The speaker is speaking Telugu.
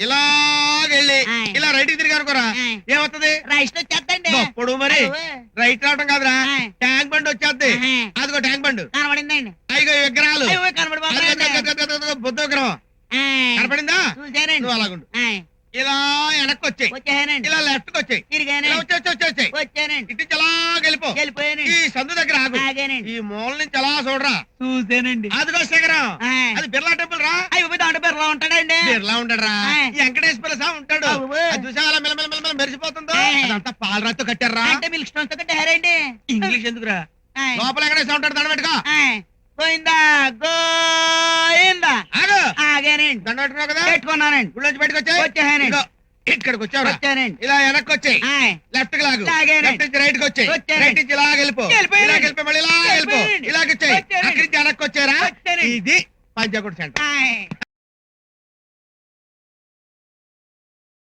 ఇలాగెళ్ళి. ఇలా రైట్ తిరిగి అనుకోరా. ఏమవుతుంది రైట్ వచ్చేస్తండి గొప్పడు మరి. రైట్ రావటం కాదురా. ట్యాంక్ బండ్ ఆహా. అదిగో ట్యాంక్ బండ్. కనబడిందండి. అయ్యో విగ్రహాలు. బుద్ధ విగ్రహం. కనపడిందా నువ్వు అలాగుండు. ఇలా వెనక్కి వచ్చాయి ఇలా లెఫ్ట్కి వచ్చాయి ఇలా తిరిగానండి. వచ్చి వచ్చి వచ్చి వచ్చాయి వచ్చానండి ఇటు అలా వెళ్ళిపో. ఈ సందు దగ్గర ఆగు. ఈ మూల నుంచి అలా చూడరా. చూశానండి అదిగో శిఖరం. అది బిర్లా టెంపుల్ రా. అయ్యో దాంట్లో బిర్లా ఉంటాడండి. బిర్లా ఉంటాడురా వెంకటేశ్వర స్వామి ఉంటాడు. చూసా మెల్ల మెరిసిపోతుందో. అదంతా పాలరాతో కట్టారా? అంటే మిల్క్ స్టోన్స్తో కట్టారండి ఇంగ్లీష్ ఎందుకురా. లోపల వెంకటేశ్వర ఉంటాడు దండ పెట్టుకో ఆయ్. గోయిందా? ఆగు. ఆగానండి. దండ పెట్టుకున్నావు కదా? పెట్టుకున్నానండి. గుళ్ళ నుంచి బయటకు వచ్చాయి? వచ్చానండి. ఇదిగో, ఇక్కడికి వచ్చావురా. వచ్చానండి. ఇలా వెనక్కి వచ్చాయి. లెఫ్ట్కి లాగు. లెఫ్ట్ నుంచి రైట్కి వచ్చాయి. రైట్ నుంచి ఇలా వెళ్ళిపో. ఇలా వెళ్ళిపో మళ్ళీ ఇలా వెళ్ళిపో. వెళ్ళిపోయాను. ఇలాగ వచ్చాయి. వచ్చాను. అక్కడి నుంచి వెనక్కి వచ్చారా. ఇది పంచకుడు సెంటర్.